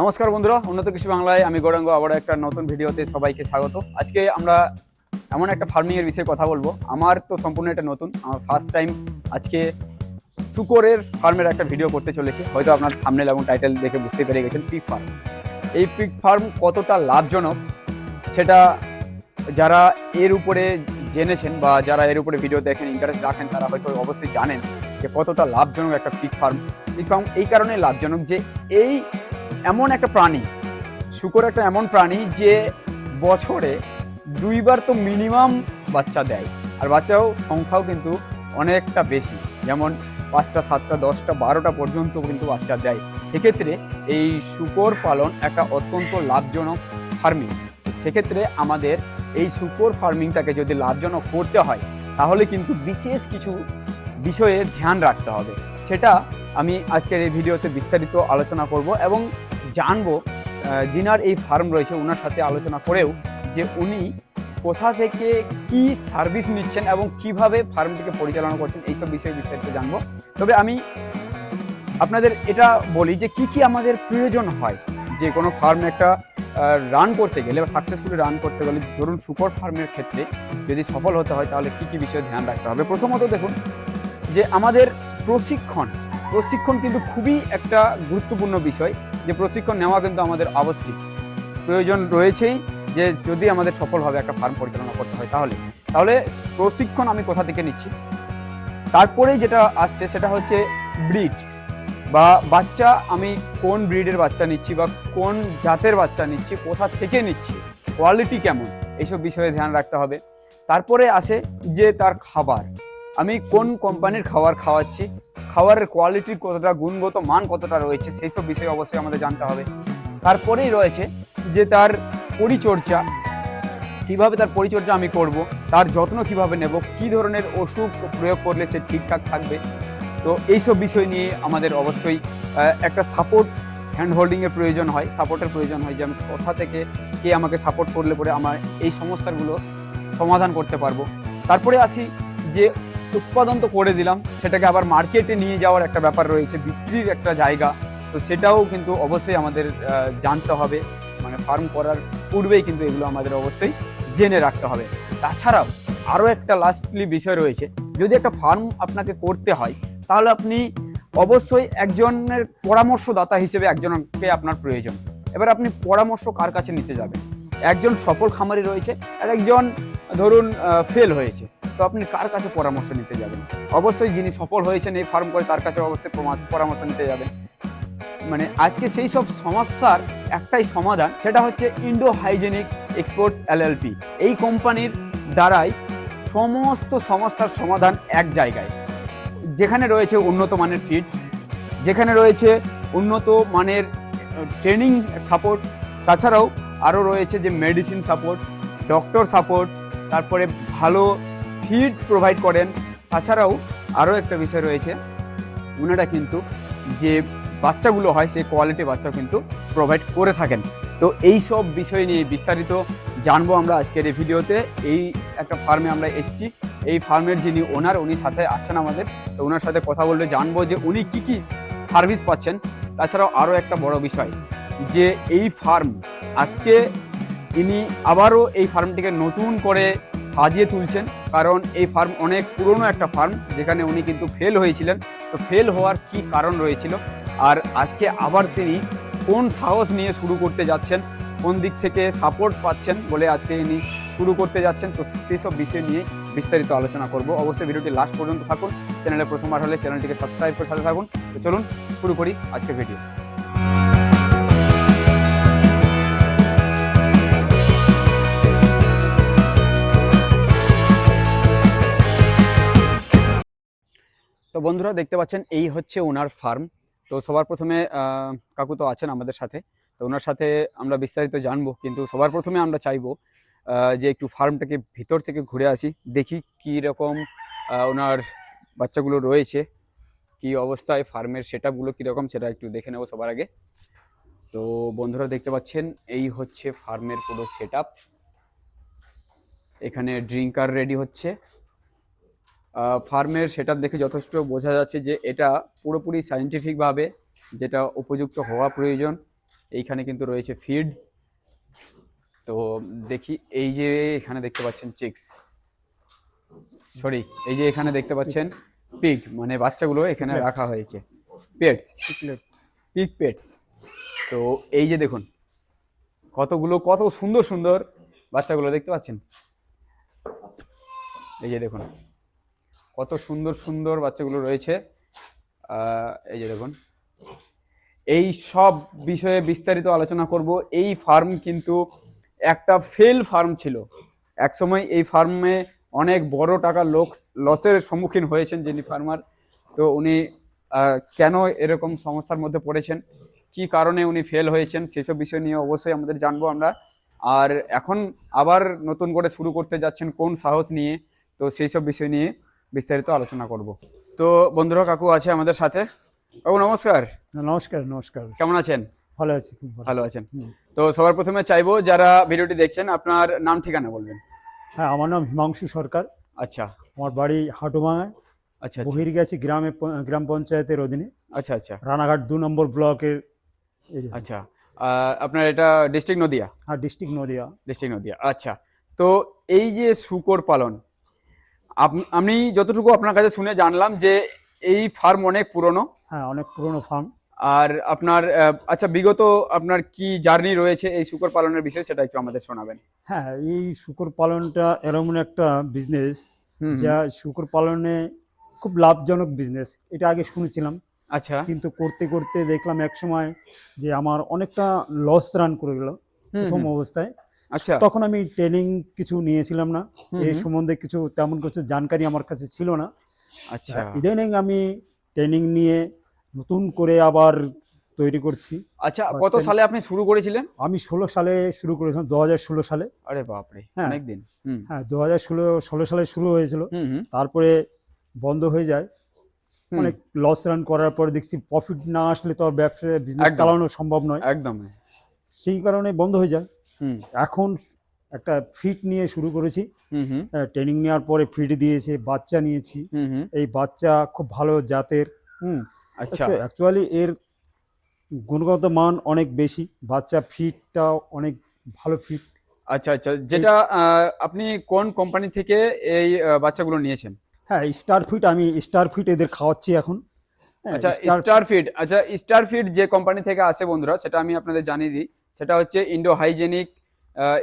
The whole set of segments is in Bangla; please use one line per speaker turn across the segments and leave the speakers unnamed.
নমস্কার বন্ধুরা, উন্নত কৃষি বাংলায় আমি গৌরাঙ্গ আবার একটা নতুন ভিডিওতে সবাইকে স্বাগত। আজকে আমরা এমন একটা ফার্মিংয়ের বিষয়ে কথা বলব। আমার তো সম্পূর্ণ এটা নতুন, আমার ফার্স্ট টাইম আজকে শুকরের ফার্মের একটা ভিডিও করতে চলেছে। হয়তো আপনার থামনেল এবং টাইটেল দেখে বুঝতে পেরে গেছেন পিক ফার্ম এই পিক ফার্ম কতটা লাভজনক, সেটা যারা এর উপরে জেনেছেন বা যারা এর উপরে ভিডিও দেখেন ইন্টারেস্ট রাখেন, তারা হয়তো অবশ্যই জানেন যে কতটা লাভজনক একটা পিক ফার্ম পিক ফার্ম এই কারণে লাভজনক যে এই এমন একটা প্রাণী, শুকর একটা এমন প্রাণী যে বছরে দুইবার তো মিনিমাম বাচ্চা দেয়। আর বাচ্চাও সংখ্যাও কিন্তু অনেকটা বেশি। যেমন পাঁচটা, সাতটা, দশটা, বারোটা পর্যন্ত কিন্তু বাচ্চা দেয়। সেক্ষেত্রে এই শুকর পালন একটা অত্যন্ত লাভজনক ফার্মিং সেক্ষেত্রে আমাদের এই শুকর ফার্মিংটাকে যদি লাভজনক করতে হয়, তাহলে কিন্তু বিশেষ কিছু বিষয়ে ধ্যান রাখতে হবে। সেটা আমি আজকের এই ভিডিওতে বিস্তারিত আলোচনা করব এবং জানব যিনার এই ফার্ম রয়েছে, ওনার সাথে আলোচনা করেও যে উনি কোথা থেকে কি সার্ভিস নিচ্ছেন এবং কীভাবে ফার্মটিকে পরিচালনা করছেন, এইসব বিষয়ে বিস্তারিত জানব। তবে আমি আপনাদের এটা বলি যে কি কি আমাদের প্রয়োজন হয় যে কোনো ফার্ম একটা রান করতে গেলে বা সাকসেসফুলি রান করতে গেলে, ধরুন সুপার ফার্মের ক্ষেত্রে যদি সফল হতে হয় তাহলে কি কি বিষয়ে ধ্যান রাখতে হবে? প্রথমত দেখুন যে আমাদের প্রশিক্ষণ প্রশিক্ষণ কিন্তু খুবই একটা গুরুত্বপূর্ণ বিষয়। যে প্রশিক্ষণ নেওয়া কিন্তু আমাদের আবশ্যিক। প্রয়োজন রয়েছেই যে যদি আমাদের সফলভাবে একটা ফার্ম পরিচালনা করতে হয় তাহলে। তাহলে প্রশিক্ষণ আমি কোথা থেকে নিচ্ছি? তারপরে যেটা আসছে সেটা হচ্ছে ব্রিড। বা বাচ্চা আমি কোন ব্রিডের বাচ্চা নিচ্ছি বা কোন জাতের বাচ্চা নিচ্ছি, কোথা থেকে নিচ্ছি, কোয়ালিটি কেমন, এইসব বিষয়ে ধ্যান রাখতে হবে। তারপরে আসে যে তার খাবার। আমি কোন কোম্পানির খাবার খাওয়াচ্ছি, খাবারের কোয়ালিটি কতটা, গুণগত মান কতটা রয়েছে সেই সব বিষয়ে অবশ্যই আমাদের জানতে হবে। তারপরেই রয়েছে যে তার পরিচর্যা, কীভাবে তার পরিচর্যা আমি করব, তার যত্ন কীভাবে নেব, কি ধরনের ওষুধ প্রয়োগ করলে সে ঠিকঠাক থাকবে। তো এইসব বিষয় নিয়ে আমাদের অবশ্যই একটা সাপোর্ট হ্যান্ড হোল্ডিংয়ের প্রয়োজন হয় সাপোর্টের প্রয়োজন হয় যে আমি কোথা থেকে কে আমাকে সাপোর্ট করলে পরে আমার এই সমস্যাগুলো সমাধান করতে পারব। তারপরে আসি যে উৎপাদন তো করে দিলাম, সেটাকে আবার মার্কেটে নিয়ে যাওয়ার একটা ব্যাপার রয়েছে, বিক্রির একটা জায়গা। তো সেটাও কিন্তু অবশ্যই আমাদের জানতে হবে মানে ফার্ম করার পূর্বেই কিন্তু এগুলো আমাদের অবশ্যই জেনে রাখতে হবে। তাছাড়াও আরও একটা লাস্টলি বিষয় রয়েছে, যদি একটা ফার্ম আপনাকে করতে হয়, তাহলে আপনি অবশ্যই একজনের পরামর্শদাতা হিসেবে একজনকে আপনার প্রয়োজন। এবার আপনি পরামর্শ কার কাছে নিতে যাবেন? একজন সফল খামারি রয়েছে, আর একজন ধরুন ফেল হয়েছে। তো আপনি কার কাছে পরামর্শ নিতে যাবেন? অবশ্যই যিনি সফল হয়েছেন এই ফার্ম করে তার কাছে অবশ্যই পরামর্শ- নিতে যাবেন। মানে আজকে সেই সব সমস্যার একটাই সমাধান, সেটা হচ্ছে ইন্ডো হাইজেনিক এক্সপোর্টস এলএলপি এই কোম্পানির দ্বারাই সমস্ত সমস্যার সমাধান এক জায়গায়। যেখানে রয়েছে উন্নত মানের ফিড যেখানে রয়েছে উন্নত মানের ট্রেনিং সাপোর্ট তাছাড়াও আরও রয়েছে যে মেডিসিন সাপোর্ট ডক্টর সাপোর্ট তারপরে ভালো ফিড প্রোভাইড করেন। তাছাড়াও আরও একটা বিষয় রয়েছে। ওনারা কিন্তু যে বাচ্চাগুলো হয়, সেই কোয়ালিটি বাচ্চা কিন্তু প্রোভাইড করে থাকেন। তো এই সব বিষয় নিয়ে বিস্তারিত জানব আমরা আজকের এই ভিডিওতে। এই একটা ফার্মে আমরা এসেছি। এই ফার্মের যিনি ওনার, উনি সাথে আছেন আমাদের। তো ওনার সাথে কথা বললে জানব যে উনি কি কি সার্ভিস পাচ্ছেন। তাছাড়াও আরও একটা বড় বিষয় যে এই ফার্ম, আজকে ইনি আবারও এই ফার্মটিকে নতুন করে সাজিয়ে তুলছেন। কারণ এই ফার্ম অনেক পুরনো একটা ফার্ম, যেখানে উনি কিন্তু ফেল হয়েছিলেন। তো ফেল হওয়ার কি কারণ রয়েছিল? আর আজকে আবার তিনি কোন সাহস নিয়ে শুরু করতে যাচ্ছেন, কোন দিক থেকে সাপোর্ট পাচ্ছেন বলে আজকে ইনি শুরু করতে যাচ্ছেন, তো সেসব বিষয় নিয়ে বিস্তারিত আলোচনা করব। অবশ্যই ভিডিওটি লাস্ট পর্যন্ত থাকুন। চ্যানেলে প্রথমবার হলে চ্যানেলটিকে সাবস্ক্রাইব করে সাথে থাকুন। তো চলুন শুরু করি আজকের ভিডিও বন্ধুরা দেখতে পাচ্ছেন, এই হচ্ছে ওনার ফার্ম। তো সবার প্রথমে কাকু তো আছেন আমাদের সাথে। তো ওনার সাথে আমরা বিস্তারিত জানব, কিন্তু সবার প্রথমে আমরা চাইব যে একটু ফার্মটাকে ভিতর থেকে ঘুরে আসি, দেখি কী রকম ওনার বাচ্চাগুলো রয়েছে, কি অবস্থায় ফার্মের সেট আপগুলো কীরকম সেটা একটু দেখে নেব সবার আগে। তো বন্ধুরা দেখতে পাচ্ছেন, এই হচ্ছে ফার্মের পুরো সেট এখানে ড্রিঙ্কার রেডি হচ্ছে। ফার্মের সেটা দেখে যথেষ্ট বোঝা যাচ্ছে যে এটা পুরোপুরি সায়েন্টিফিকভাবে যেটা উপযুক্ত হওয়া প্রয়োজন। এইখানে কিন্তু রয়েছে ফিড তো দেখি এই যে এখানে দেখতে পাচ্ছেন চিক্স সরি এই যে এখানে দেখতে পাচ্ছেন পিগ মানে বাচ্চাগুলো এখানে রাখা হয়েছে। পেটস পিগ পেটস তো এই যে দেখুন কতগুলো কত সুন্দর সুন্দর বাচ্চাগুলো দেখতে পাচ্ছেন? এই যে দেখুন। কত সুন্দর সুন্দর বাচ্চাগুলো রয়েছে। এই যে দেখুন। এই সব বিষয়ে বিস্তারিত আলোচনা করব। এই ফার্ম কিন্তু একটা ফেল ফার্ম ছিল। একসময় এই ফার্মে অনেক বড় টাকা লোক লসের সম্মুখীন হয়েছেন যিনি ফার্মার তো উনি কেন এরকম সমস্যার মধ্যে পড়েছেন? কি কারণে উনি ফেল হয়েছেন? সেসব বিষয় নিয়ে অবশ্যই আমাদের জানব আমরা। আর এখন আবার নতুন করে শুরু করতে যাচ্ছেন কোন সাহস নিয়ে? তো সেই সব বিষয় নিয়ে। বিস্তারিত আলোচনা করব। তো বন্ধুরা কাকু আছে আমাদের সাথে? কাকু নমস্কার।
নমস্কার নমস্কার।
কেমন আছেন?
ভালো আছি খুব ভালো।
আছেন। তো সবার প্রথমে চাইব যারা ভিডিওটি দেখছেন আপনার নাম ঠিকানা বলবেন।
হ্যাঁ আমার নাম হিমাংশু সরকার।
আচ্ছা।
আমার বাড়ি হাটুমাঙায়।
আচ্ছা আচ্ছা।
বহিরগাছি গ্রামে গ্রাম পঞ্চায়েতের অধীনে।
আচ্ছা আচ্ছা।
রানাঘাট দু নম্বর ব্লকের
আচ্ছা। আপনার এটা ডিস্ট্রিক্ট নদিয়া?
হ্যাঁ ডিস্ট্রিক্ট নদিয়া।
ডিস্ট্রিক্ট নদিয়া আচ্ছা। তো এই যে শুকর পালন আমি যতটুকু আপনার কাছে শুনে জানলাম যে এই ফার্ম অনেক পুরনো।
হ্যাঁ অনেক পুরনো ফার্ম।
আর আপনার আচ্ছা বিগত আপনার কি জার্নি রয়েছে এই শুকর পালনের বিষয়ে সেটা একটু আমাদের শোনাবেন।
হ্যাঁ এই শুকর পালনটা এরকম একটা বিজনেস। যা শুকর পালনে খুব লাভজনক বিজনেস এটা আগে শুনেছিলাম।
আচ্ছা।
কিন্তু করতে করতে দেখলাম এক সময় যে আমার অনেকটা লস রান করে গেল প্রথম অবস্থায়।
আচ্ছা।
তখন আমি ট্রেনিং কিছু নিয়েছিলাম না। এই সম্বন্ধে কিছু তেমন কিছু জানকারি আমার কাছে ছিল না।
আচ্ছা।
ইদানিং আমি ট্রেনিং নিয়ে নতুন করে আবার তৈরি করছি।
আচ্ছা কত। সালে আপনি শুরু করেছিলেন?
আমি ষোলো সালে শুরু করেছিলাম দু হাজার ষোলো সালে।
আরে বাপরে
হ্যাঁ।
অনেক দিন। হুম।
হ্যাঁ দু হাজার ষোলো ষোলো সালে শুরু হয়েছিল। তারপরে বন্ধ হয়ে যায়। অনেক লস রান করার পরে দেখছি প্রফিট না আসলে তো আর ব্যবসা বিজনেস চালানো সম্ভব নয়।
একদম।
সেই কারণে বন্ধ হয়ে যায়। এখন একটা ফিট নিয়ে শুরু করেছি। ট্রেনিং নেওয়ার পরে ফিট দিয়েছে বাচ্চা নিয়েছি। এই বাচ্চা খুব ভালো জাতের হুম।
আচ্ছা।
অ্যাকচুয়ালি এর গুণগত মান অনেক বেশি বাচ্চা ফিটটা অনেক ভালো ফিট।
আচ্ছা আচ্ছা যেটা আপনি কোন কোম্পানি থেকে এই বাচ্চাগুলো নিয়েছেন?
হ্যাঁ স্টার ফিট আমি স্টার ফিট এদের খাওয়াচ্ছি এখন। হ্যাঁ,
আচ্ছা স্টার ফিট আচ্ছা স্টার ফিট যে কোম্পানি থেকে আসে বন্ধুরা সেটা আমি আপনাদের জানিয়ে দিই। সেটা হচ্ছে ইন্ডো হাইজেনিক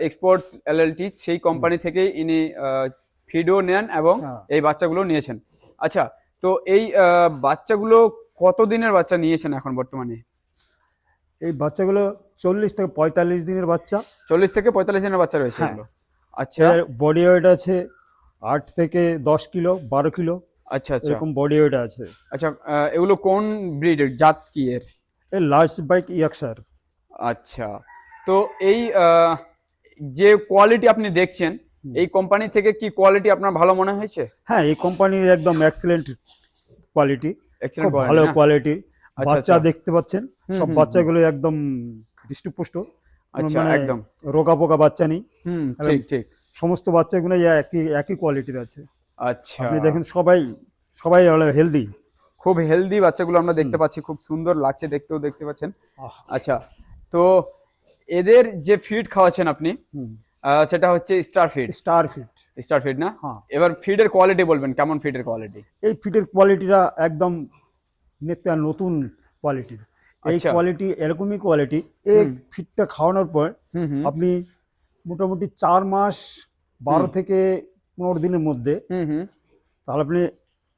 এক্সপোর্টস এলএলটি সেই কোম্পানি থেকেই ইনি ফিডও নেন এবং
হ্যাঁ।
এই বাচ্চাগুলো নিয়েছেন। আচ্ছা তো এই বাচ্চাগুলো কত দিনের বাচ্চা নিয়েছেন এখন বর্তমানে?
এই বাচ্চাগুলো চল্লিশ থেকে পঁয়তাল্লিশ দিনের বাচ্চা।
চল্লিশ থেকে পঁয়তাল্লিশ দিনের বাচ্চা রয়েছে
হ্যাঁ।
আচ্ছা।
বডি ওয়েট আছে আট থেকে দশ কিলো বারো কিলো।
আচ্ছা আচ্ছা।
এরকম বডি ওয়েট আছে।
আচ্ছা এগুলো কোন ব্রিডের জাত কি এর?
লার্জ বাইক ইয়াকসার
আচ্ছা। তো এই যে কোয়ালিটি আপনি দেখছেন এই কোম্পানি থেকে কি কোয়ালিটি আপনার ভালো মনে হয়েছে?
হ্যাঁ এই কোম্পানির একদম এক্সেলেন্ট কোয়ালিটি ভালো কোয়ালিটি
আচ্ছা,
বাচ্চা
আচ্ছা।
দেখতে পাচ্ছেন সব বাচ্চাগুলো একদম দৃষ্টপুষ্ট।
আচ্ছা
মানে
একদম।
রোগা পোকা বাচ্চা নেই।
ঠিক ঠিক।
সমস্ত বাচ্চাগুলো একই একই কোয়ালিটির আছে।
আচ্ছা।
আপনি দেখেন সবাই সবাই হেলদি
খুব হেলদি বাচ্চাগুলো আমরা দেখতে পাচ্ছি। খুব সুন্দর লাগছে দেখতেও দেখতে পাচ্ছেন। আচ্ছা তো এদের যে ফিড খাওয়াচ্ছেন আপনি সেটা হচ্ছে Star feed
Star feed
Star feed না?
হ্যাঁ।
এবার ফিডের কোয়ালিটি বলবেন কেমন ফিডের কোয়ালিটি
এই ফিটের কোয়ালিটিটা একদম নিত্য নতুন কোয়ালিটির এই
আচ্ছা।
কোয়ালিটি এরকমই কোয়ালিটি এই ফিডটা খাওয়ানোর পর আপনি মোটামুটি চার মাস বারো থেকে পনেরো দিনের মধ্যে তাহলে আপনি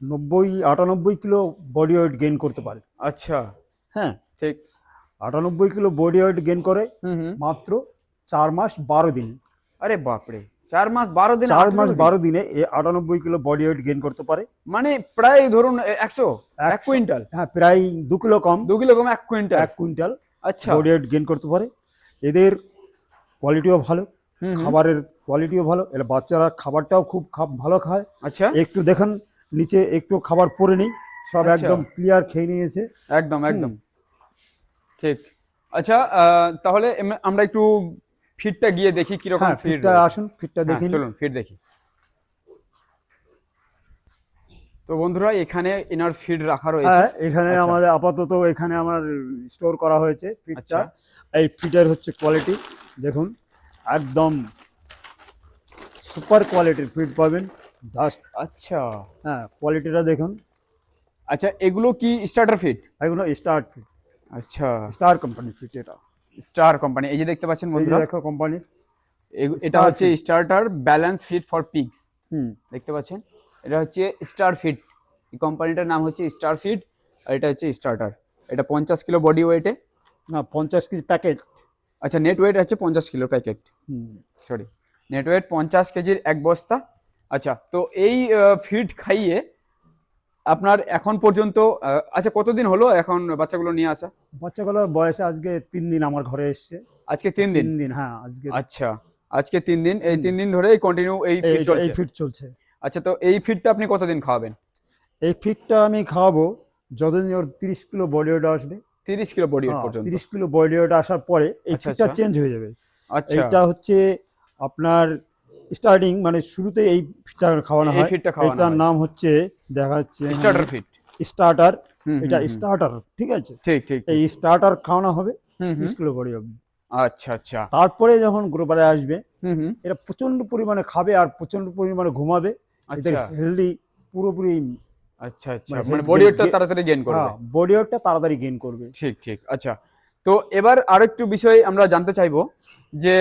নব্বই আটানব্বই কিলো বডি ওয়েট গেইন করতে পারেন।
আচ্ছা।
হ্যাঁ।
ঠিক।
আটানব্বই কিলো বডি ওয়েট গেইন করে মাত্র চার মাস বারো দিন।
আরে বাপরে চার মাস বারো দিন
চার মাস বারো দিনে এ আটানব্বই কিলো বডি ওয়েট গেইন করতে পারে।
মানে প্রায় ধরুন একশো এক কুইন্টাল?
হ্যাঁ প্রায় দু কিলো কম।
দু কিলো কম এক কুইন্টাল?
এক কুইন্টাল
আচ্ছা।
বডি ওয়েট গেইন করতে পারে। এদের কোয়ালিটিও ভালো। খাবারের কোয়ালিটিও ভালো। এর বাচ্চারা খাবারটাও খুব ভালো খায়।
আচ্ছা।
একটু দেখেন নিচে একটু খাবার পরে নেই। সব
আচ্ছা।
একদম ক্লিয়ার খেয়ে নিয়েছে।
একদম একদম। ঠিক। আচ্ছা তাহলে আমরা একটু ফিডটা গিয়ে দেখি কীরকম
হ্যাঁ ফিটটা আসুন ফিটটা দেখি
চলুন ফিড দেখি। তো বন্ধুরা এখানে ইনার ফিড রাখা রয়েছে।
হ্যাঁ এখানে
আচ্ছা।
আমাদের আপাতত এখানে আমার স্টোর করা হয়েছে ফিটটা
আচ্ছা।
এই ফিটের হচ্ছে কোয়ালিটি দেখুন একদম সুপার কোয়ালিটির ফিট পাবেন জাস্ট
আচ্ছা।
হ্যাঁ কোয়ালিটিটা দেখুন।
আচ্ছা এগুলো কি স্টার্টার ফিড
এগুলো স্টার্ট ফিট
আচ্ছা।
স্টার কোম্পানি ফিট এটা।
স্টার কোম্পানি এই যে দেখতে পাচ্ছেন বন্ধুরা।
দেখো কোম্পানি
এটা হচ্ছে starter balance feed for pigs
হুম।
দেখতে পাচ্ছেন? এটা হচ্ছে স্টার ফিট এই কোম্পানিটার নাম হচ্ছে স্টার ফিট আর এটা হচ্ছে স্টার্টার এটা পঞ্চাশ কিলো বডি ওয়েটে
না পঞ্চাশ কেজি প্যাকেট
আচ্ছা নেট ওয়েট হচ্ছে পঞ্চাশ কিলো প্যাকেট
হুম।
সরি নেট ওয়েট পঞ্চাশ কেজির এক বস্তা। আচ্ছা তো এই ফিড খাইয়ে আপনার এখন পর্যন্ত আচ্ছা কতদিন হলো এখন বাচ্চাগুলো নিয়ে আসা?
বাচ্চাগুলোর বয়সে আজকে তিন দিন আমার ঘরে এসছে।
আজকে তিন দিন?
তিন দিন হ্যাঁ আজকে।
আচ্ছা আজকে তিন দিন এই তিন দিন ধরে কন্টিনিউ এই
এই-
ফিড চলছে?
এই ফিট চলছে।
আচ্ছা তো এই ফিডটা আপনি কতদিন খাওয়াবেন?
এই ফিটটা আমি খাওয়াবো যতদিন ওর তিরিশ কিলো বডি ওয়েট আসবে।
তিরিশ কিলো বডি ওয়েট পর্যন্ত?
তিরিশ কিলো বডি ওয়েট আসার পরে এই
আচ্ছা,
ফিটটা
আচ্ছা।
চেঞ্জ হয়ে যাবে।
আচ্ছা।
এইটা হচ্ছে আপনার স্টার্টিং মানে শুরুতে এই ফিটটা খাওয়ানো
এই
হয়।
খাওয়ানো
এটার নাম হচ্ছে দেখা যাচ্ছে
স্টার্টার ফিড
স্টার্টার এটা। স্টার্টার ঠিক আছে?
ঠিক ঠিক।
এই স্টার্টার খাওয়ানো হবে তিরিশ কিলো হবে।
আচ্ছা আচ্ছা।
তারপরে যখন গ্রোপারে আসবে এরা প্রচণ্ড পরিমাণে খাবে আর প্রচণ্ড পরিমাণে ঘুমাবে। এদের
আচ্ছা।
হেলদি পুরোপুরি
আচ্ছা আচ্ছা।
মানে
মানে বডি ওয়েটটা তাড়াতাড়ি গেইন করবে।
হ্যাঁ বডি ওয়েটটা তাড়াতাড়ি গেইন করবে।
ঠিক ঠিক। আচ্ছা। তো এবার আরেকটু বিষয় আমরা জানতে চাইব যে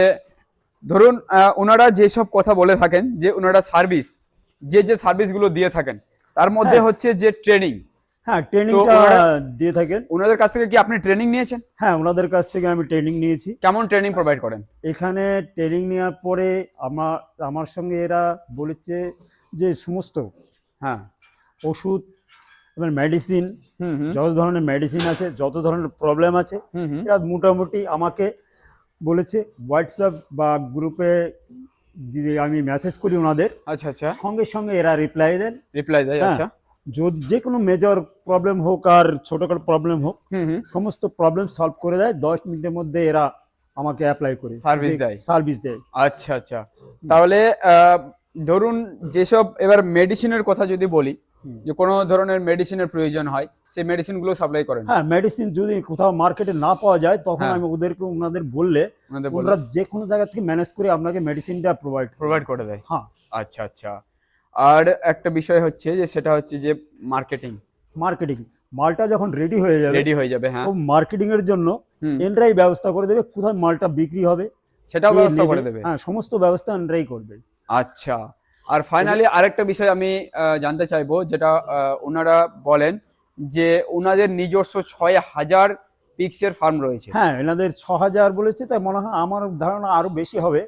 ধরুন ওনারা যেসব কথা বলে থাকেন যে ওনারা সার্ভিস যে যে সার্ভিসগুলো দিয়ে থাকেন তার মধ্যে
হ্যাঁ।
হচ্ছে যে ট্রেনিং
হ্যাঁ ট্রেনিংটা দিয়ে থাকেন।
ওনাদের কাছ থেকে কি আপনি ট্রেনিং নিয়েছেন?
হ্যাঁ ওনাদের কাছ থেকে আমি ট্রেনিং নিয়েছি।
কেমন ট্রেনিং প্রোভাইড করেন?
এখানে ট্রেনিং নেওয়ার পরে আমার আমার সঙ্গে এরা বলেছে যে সমস্ত
হ্যাঁ।
ওষুধ এবং মেডিসিন যত ধরনের মেডিসিন আছে যত ধরনের প্রবলেম আছে এরা মোটামুটি আমাকে বলেছে হোয়াটসঅ্যাপ বা গ্রুপে আমি মেসেজ করি ওনাদের।
আচ্ছা আচ্ছা।
সঙ্গে সঙ্গে এরা রিপ্লাই দেন
রিপ্লাই দেয়
হ্যাঁ।
আচ্ছা।
যদি যে কোনো মেজর প্রবলেম হোক আর ছোটখাটো প্রবলেম হোক সমস্ত প্রবলেম সলভ করে দেয়। দশ মিনিটের মধ্যে এরা আমাকে অ্যাপ্লাই করে।
সার্ভিস দেয়।
সার্ভিস দেয়।
আচ্ছা আচ্ছা। তাহলে আহ, ধরুন যেসব এবার মেডিসিনের কথা যদি বলি। যে কোনো ধরনের মেডিসিনের প্রয়োজন হয় সেই মেডিসিনগুলো সাপ্লাই করেন।
হ্যাঁ মেডিসিন যদি কোথাও মার্কেটে না পাওয়া যায় তখন
হ্যাঁ।
আমি ওদেরকে ওনাদের বললে ওনারা যে কোনো জায়গা থেকে ম্যানেজ করে আপনাকে মেডিসিনটা প্রোভাইড
প্রোভাইড করে দেয়।
হ্যাঁ।
আচ্ছা আচ্ছা। আর একটা বিষয় হচ্ছে যে সেটা হচ্ছে যে মার্কেটিং
মার্কেটিং মালটা যখন রেডি হয়ে যাবে
রেডি হয়ে যাবে হ্যাঁ।
তো মার্কেটিং এর জন্য এনরাই ব্যবস্থা করে দেবে কোথায় মালটা বিক্রি হবে।
সেটাও ব্যবস্থা করে দেবে।
হ্যাঁ সমস্ত ব্যবস্থা এনরাই করবে।
আচ্ছা। আর ফাইনালি আরেকটা বিষয় আমি জানতে চাইব যেটা ওনারা বলেন যে ওনাদের নিজস্ব ছয় হাজার পিক্সের ফার্ম রয়েছে।
হ্যাঁ এনাদের ছ হাজার বলেছে তাই মনে হয় আমার ধারণা আরও বেশি হবে।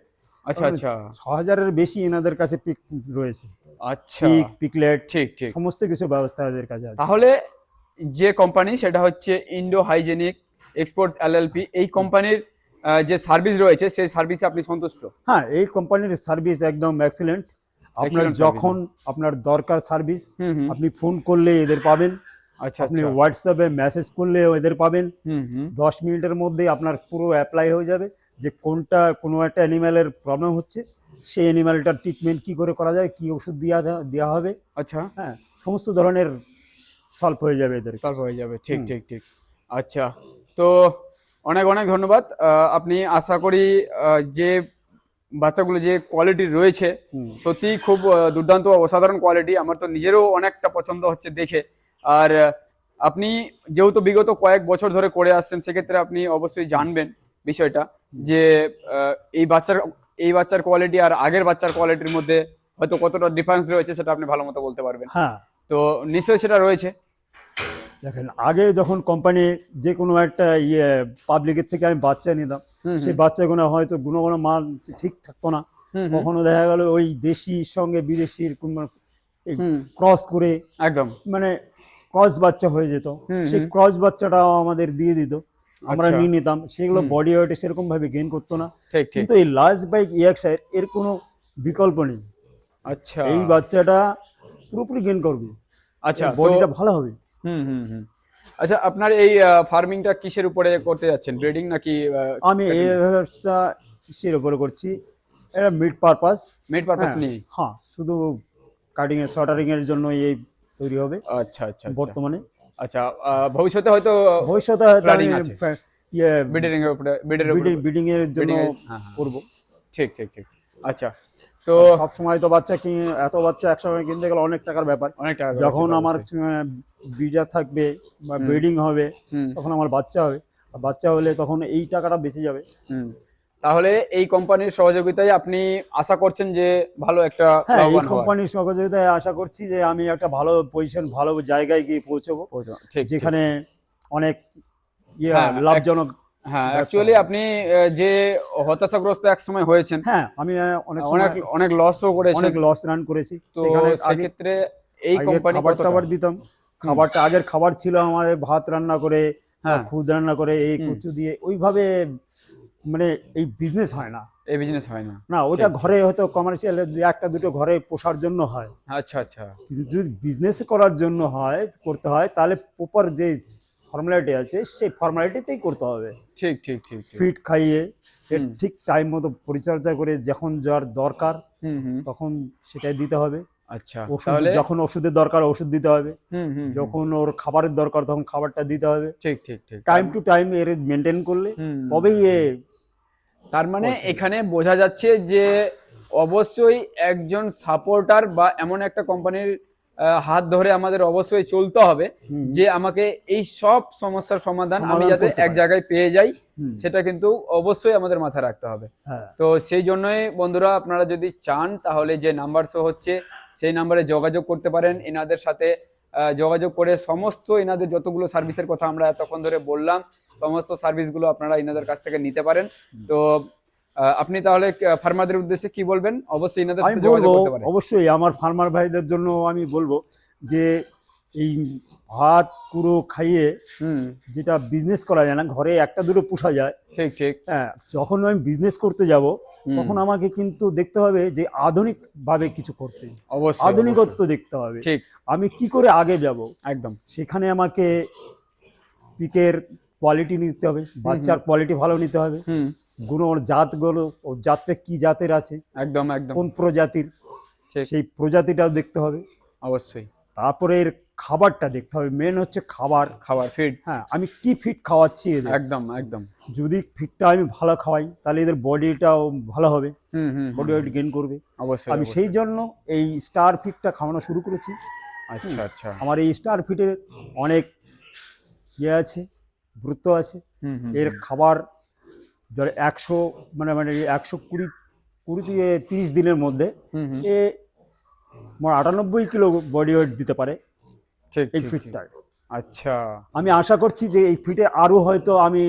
আচ্ছা আচ্ছা।
ছ হাজারের বেশি এনাদের কাছে পিক রয়েছে।
আচ্ছা।
পিক পিকলেট
ঠিক ঠিক।
সমস্ত কিছু ব্যবস্থা এদের কাছে আছে।
তাহলে যে কোম্পানি সেটা হচ্ছে ইন্ডো হাইজেনিক এক্সপোর্টস এলএলপি এই কোম্পানির যে সার্ভিস রয়েছে সেই সার্ভিসে আপনি সন্তুষ্ট?
হ্যাঁ এই কোম্পানির সার্ভিস একদম এক্সিলেন্ট আপনার যখন আপনার দরকার সার্ভিস আপনি ফোন করলে এদের পাবেন।
আচ্ছা
আপনি হোয়াটসঅ্যাপে মেসেজ করলে এদের পাবেন। দশ মিনিটের মধ্যে আপনার পুরো অ্যাপ্লাই হয়ে যাবে যে কোনটা কোনো একটা অ্যানিম্যালের প্রবলেম হচ্ছে সেই অ্যানিম্যালটার ট্রিটমেন্ট কি করে করা যায় কি ওষুধ দেওয়া দেওয়া হবে।
আচ্ছা।
হ্যাঁ সমস্ত ধরনের সলভ হয়ে যাবে এদের
সলভ হয়ে যাবে ঠিক ঠিক ঠিক। আচ্ছা তো অনেক অনেক ধন্যবাদ। আপনি আশা করি যে বাচ্চাগুলো যে কোয়ালিটি রয়েছে
হুম।
সত্যি খুব দুর্দান্ত অসাধারণ কোয়ালিটি আমার তো নিজেরও অনেকটা পছন্দ হচ্ছে দেখে আর আপনি যেহেতু বিগত কয়েক বছর ধরে করে আসছেন সেক্ষেত্রে আপনি অবশ্যই জানবেন বিষয়টা যে এই বাচ্চার এই বাচ্চার কোয়ালিটি আর আগের বাচ্চার কোয়ালিটির মধ্যে হয়তো কতটা ডিফারেন্স রয়েছে সেটা আপনি ভালো মতো বলতে পারবেন
হ্যাঁ
তো নিশ্চয়ই সেটা রয়েছে
দেখেন আগে যখন কোম্পানি যে কোনো একটা ইয়ে পাবলিকের থেকে আমি বাচ্চা নিতাম। সেই বাচ্চাগুলো হয়তো গুণগত মান ঠিক থাকতো না। কখনো দেখা গেল ওই দেশির সঙ্গে বিদেশির ক্রস করে
একদম।
মানে ক্রস বাচ্চা হয়ে যেত। সেই ক্রস বাচ্চাটাও আমাদের দিয়ে দিত। আমরা
আচ্ছা।
নিয়ে নিতাম। সেগুলো বডি ওয়েটে সেরকম ভাবে গেইন করতো না। কিন্তু এই লার্জ বাইক ইএক্সাইড এর কোনো বিকল্প নেই।
আচ্ছা।
এই বাচ্চাটা পুরোপুরি গেইন করবে।
আচ্ছা
বডিটা ভালো হবে।
হুম হুম হুম। আচ্ছা আপনার এই ফার্মিংটা কিসের উপরে করতে যাচ্ছেন? ব্রিডিং নাকি
আমি এই ব্যবস্থা কিসের উপরে করছি? এটা মিড পারপাস
মেড পারপাস নিয়ে?
হ্যাঁ শুধু কাটিং এর শর্টারিং এর জন্য এই তৈরি হবে
আচ্ছা আচ্ছা আচ্ছা।
বর্তমানে।
আচ্ছা ভবিষ্যতে হয়তো
ভবিষ্যতে হয়তো আমি
আছে।
ইয়ে
বিডারিং এর উপরে
বিডিং এর জন্য
হ্যাঁ, হ্যাঁ।
করব।
ঠিক ঠিক ঠিক। আচ্ছা তো
সব সময় তো বাচ্চা কি এত বাচ্চা একসময় কিনতে গেলে অনেক টাকার ব্যাপার।
অনেক টাকা
যখন আমার। বিজা থাকবে বা ব্রিডিং হবে তখন আমার বাচ্চা হবে। বাচ্চা হলে তখন এই টাকাটা বেঁচে যাবে।
তাহলে এই কোম্পানির সহযোগিতায় আপনি আশা করছেন যে ভালো একটা
হ্যাঁ এই কোম্পানির সহযোগিতায় আশা করছি যে আমি একটা ভালো পজিশন ভালো জায়গায় গিয়ে পৌঁছবো। যেখানে অনেক
হ্যাঁ,
লাভজনক
হ্যাঁ অ্যাকচুয়ালি আপনি যে হতাশাগ্রস্ত এক সময় হয়েছেন
হ্যাঁ আমি অনেক
অনেক অনেক লসও করেছেন।
অনেক লস রান করেছি।
তো সেক্ষেত্রে এই কোম্পানি
খাবার টাবার দিতাম। খাবারটা আগের খাবার ছিল আমাদের ভাত রান্না করে
হ্যাঁ।
খুদ রান্না করে এই। কুচু দিয়ে ওইভাবে মানে এই বিজনেস হয় না।
এই বিজনেস হয় না।
না ওটা ঘরে হয়তো কমার্শিয়াল একটা দুটো ঘরে পোষার জন্য হয়।
আচ্ছা আচ্ছা।
কিন্তু যদি বিজনেস করার জন্য হয় করতে হয় তাহলে প্রপার যে ফর্মালিটি আছে সেই ফর্মালিটিতেই করতে হবে।
ঠিক ঠিক ঠিক।
ফিট খাইয়ে ঠিক টাইম মতো পরিচর্যা করে যখন যার দরকার তখন সেটাই দিতে হবে।
আচ্ছা
ওষুধ যখন ওষুধের দরকার ওষুধ দিতে হবে। যখন ওর খাবারের দরকার তখন খাবারটা দিতে হবে।
ঠিক ঠিক ঠিক
টাইম টু টাইম এর মেনটেন করলে। তবেই এ
তার মানে এখানে বোঝা যাচ্ছে যে অবশ্যই একজন সাপোর্টার বা এমন একটা কোম্পানির হাত ধরে আমাদের অবশ্যই চলতে হবে যে আমাকে এই সব সমস্যার সমাধান আমি যাতে এক জায়গায় পেয়ে যাই সেটা কিন্তু অবশ্যই আমাদের মাথায় রাখতে হবে।
হ্যাঁ।
তো সেই জন্যই বন্ধুরা আপনারা যদি চান তাহলে যে নাম্বার শো হচ্ছে সেই নাম্বারে যোগাযোগ করতে পারেন। এনাদের সাথে যোগাযোগ করে সমস্ত এনাদের যতগুলো সার্ভিসের কথা আমরা এতক্ষণ ধরে বললাম সমস্ত সার্ভিসগুলো আপনারা এনাদের কাছ থেকে নিতে পারেন। তো আপনি তাহলে ফার্মারদের উদ্দেশ্যে কি বলবেন? অবশ্যই এনাদের সাথে যোগাযোগ করতে পারেন।
অবশ্যই আমার ফার্মার ভাইদের জন্য আমি বলব যে এই ভাত পুরো খাইয়ে যেটা বিজনেস করা যায় না ঘরে একটা দুটো পোষা যায়।
ঠিক ঠিক।
হ্যাঁ যখন আমি বিজনেস করতে যাব তখন আমাকে কিন্তু দেখতে হবে যে আধুনিক ভাবে কিছু করতে।
অবশ্যই
আধুনিকত্ব দেখতে হবে।
ঠিক।
আমি কি করে আগে যাব?
একদম।
সেখানে আমাকে পিকের কোয়ালিটি নিতে হবে বাচ্চার কোয়ালিটি ভালো নিতে হবে। গুণ ওর জাতগুলো ওর জাতটা কি জাতের আছে?
একদম একদম।
কোন প্রজাতির? সেই প্রজাতিটাও দেখতে হবে।
অবশ্যই।
তারপরে এর খাবারটা দেখতে হবে। মেন হচ্ছে খাবার।
খাবার ফিড
হ্যাঁ আমি কি ফিট খাওয়াচ্ছি
একদম একদম।
যদি ফিটটা আমি ভালো খাওয়াই তাহলে এদের বডিটাও ভালো হবে।
হুম
বডি ওয়েট গেইন করবে।
অবশ্যই
আমি সেই জন্য এই স্টার ফিটটা খাওয়ানো শুরু করেছি।
আচ্ছা আচ্ছা।
আমার এই স্টার ফিটের অনেক ইয়ে আছে গুরুত্ব আছে। এর খাবার ধর একশো মানে মানে একশো কুড়ি কুড়ি থেকে তিরিশ দিনের মধ্যে এ আমার আটানব্বই কিলো বডি ওয়েট দিতে পারে
ঠিক
এই। ফিটটা
আচ্ছা।
আমি আশা করছি যে এই ফিটে আরও হয়তো আমি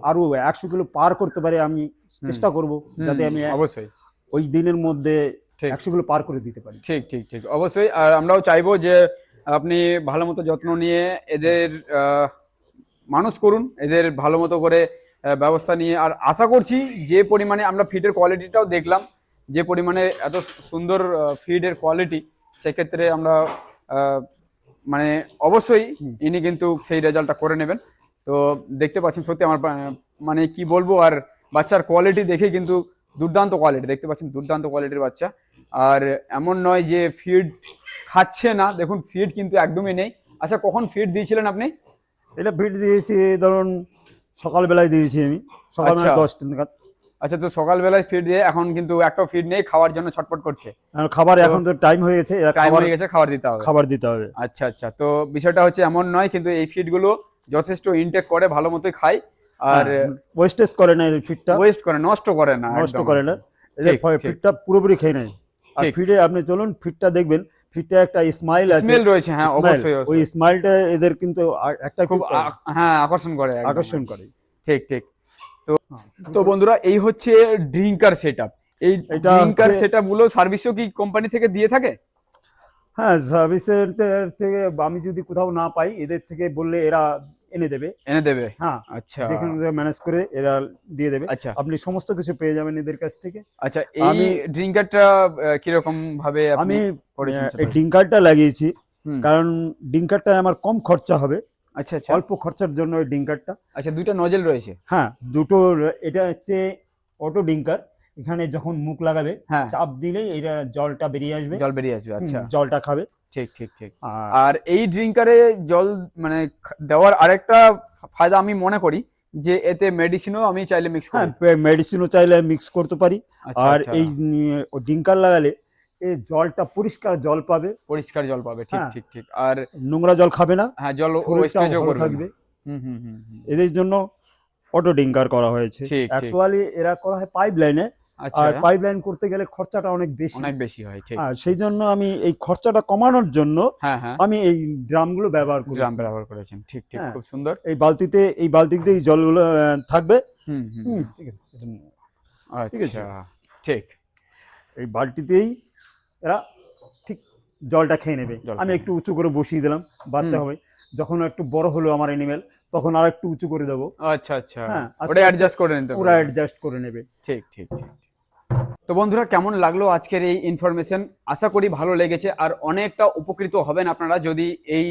আরও একশো কিলো পার করতে পারে আমি চেষ্টা করব যাতে আমি
অবশ্যই।
ওই দিনের মধ্যে। একশো কিলো পার করে দিতে পারি।
ঠিক ঠিক ঠিক। অবশ্যই। আর আমরাও চাইব যে আপনি ভালো মতো যত্ন নিয়ে এদের আহ, মানুষ করুন এদের ভালো মতো করে ব্যবস্থা নিয়ে। আর আশা করছি যে পরিমাণে আমরা ফিডের কোয়ালিটিটাও দেখলাম যে পরিমাণে এত সুন্দর ফিডের কোয়ালিটি সেক্ষেত্রে আমরা মানে অবশ্যই ইনি কিন্তু সেই রেজাল্টটা করে নেবেন। তো দেখতে পাচ্ছেন সত্যি আমার মানে কি বলব আর বাচ্চার কোয়ালিটি দেখে কিন্তু দুর্দান্ত কোয়ালিটি দেখতে পাচ্ছেন দুর্দান্ত কোয়ালিটির বাচ্চা। আর এমন নয় যে ফিড খাচ্ছে না দেখুন ফিড কিন্তু একদমই নেই। আচ্ছা কখন ফিড দিয়েছিলেন আপনি?
এটা ফিড দিয়েছি ধরুন সকালবেলায় দিয়েছি আমি। সকালবেলা
আচ্ছা।
দশটা নাগাদ।
আচ্ছা তো সকালবেলায় ফিড দিয়ে এখন কিন্তু একটা ফিড নেই খাওয়ার জন্য ছটপট করছে।
খাবার এখন তো টাইম হয়ে গেছে
টাইম হয়ে গেছে খাবার দিতে হবে।
খাবার দিতে হবে।
আচ্ছা আচ্ছা তো বিষয়টা হচ্ছে এমন নয় কিন্তু এই ফিডগুলো যথেষ্ট ইনটেক করে ভালো মতোই খায়। আর
ওয়েস্টেজ করে না এই ফিডটা
ওয়েস্ট করে নষ্ট করে না
নষ্ট করে না।
ঠিক।
পুরোপুরি খেয়ে নেয়। আর। ফিটে আপনি চলুন ফিটটা দেখবেন। ফিটটা একটা স্মাইল আছে।
স্মেল রয়েছে হ্যাঁ অবশ্যই
ওই স্মাইলটা এদের কিন্তু একটা
খুব হ্যাঁ আকর্ষণ করে
আকর্ষণ করে।
ঠিক ঠিক। তো তো বন্ধুরা এই হচ্ছে ড্রিঙ্কার সেটআপ এই ড্রিঙ্কার সেটআপগুলো সার্ভিসও কি কোম্পানি থেকে দিয়ে থাকে?
হ্যাঁ সার্ভিসের থেকে আমি যদি কোথাও না পাই এদের থেকে বললে এরা এনে দেবে।
এনে দেবে?
হ্যাঁ
আচ্ছা।
যেখানে ম্যানেজ করে এরা দিয়ে দেবে।
আচ্ছা।
আপনি সমস্ত কিছু পেয়ে যাবেন এদের কাছ থেকে।
আচ্ছা এই ড্রিঙ্কারটা কীরকম ভাবে
আমি এই ডিঙ্কারটা লাগিয়েছি। কারণ ডিঙ্কারটা আমার কম খরচা হবে।
আচ্ছা আচ্ছা।
অল্প খরচার জন্য ওই ডিঙ্কারটা
আচ্ছা দুটো নজেল রয়েছে?
হ্যাঁ দুটো এটা হচ্ছে অটো ডিঙ্কার এখানে যখন মুখ লাগাবে
হ্যাঁ।
চাপ দিলেই এটা জলটা বেরিয়ে আসবে।
জল বেরিয়ে আসবে আচ্ছা।
জলটা খাবে।
ঠিক ঠিক ঠিক
আর
এই ড্রিঙ্কারে জল মানে দেওয়ার আরেকটা ফায়দা আমি মনে করি যে এতে মেডিসিনও আমি চাইলে মিক্স
হ্যাঁ মেডিসিনও চাইলে মিক্স করতে পারি
আচ্ছা,
আর
আচ্ছা।
এই ডিঙ্কার লাগালে এই জলটা পরিষ্কার জল পাবে
পরিষ্কার জল পাবে ঠিক
হ্যাঁ।
ঠিক ঠিক আর
নোংরা জল খাবে না
হ্যাঁ জল ওয়েস্টেজও।
থাকবে
হুম হুম হুম হুম।
এদের জন্য অটো ডিঙ্কার করা হয়েছে। অ্যাকচুয়ালি এরা করা হয় পাইপ লাইনে আর পাইপ লাইন করতে গেলে খরচাটা অনেক বেশি।
অনেক বেশি হয় ঠিক।
আর সেই জন্য আমি এই খরচাটা কমানোর জন্য
হ্যাঁ হ্যাঁ।
আমি এই ড্রামগুলো ব্যবহার করি
ড্রাম ব্যবহার করেছেন ঠিক ঠিক
হ্যাঁ।
খুব সুন্দর।
এই বালতিতে এই বালতিতে এই জলগুলো থাকবে।
হুম হুম।
ঠিক আছে। ঠিক আছে।
আচ্ছা ঠিক।
এই বালতিতেই এরা ঠিক জলটা খেয়ে নেবে। আমি একটু উঁচু করে বসিয়ে দিলাম বাচ্চা। হবে। যখন একটু বড় হলো আমার এনিমেল তখন আর একটু উঁচু করে দেবো।
আচ্ছা আচ্ছা।
হ্যাঁ,
ওটা অ্যাডজাস্ট করে নিতে
ওরা অ্যাডজাস্ট করে নেবে।
ঠিক ঠিক ঠিক। তো বন্ধুরা কেমন লাগল আজকের এই ইনফরমেশন আশা করি ভালো লেগেছে আর অনেকটা উপকৃত হবেন আপনারা যদি এই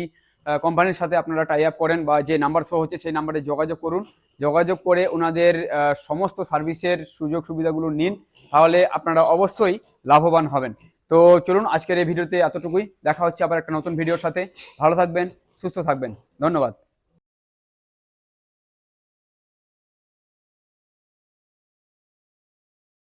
কোম্পানির সাথে আপনারা টাই আপ করেন বা যে নাম্বার শো হচ্ছে সেই নাম্বারে যোগাযোগ করুন। যোগাযোগ করে ওনাদের সমস্ত সার্ভিসের সুযোগ সুবিধাগুলো নিন। তাহলে আপনারা অবশ্যই লাভবান হবেন। তো চলুন আজকের এই ভিডিওতে এতটুকুই। দেখা হচ্ছে আবার একটা নতুন ভিডিওর সাথে। ভালো থাকবেন সুস্থ থাকবেন। ধন্যবাদ।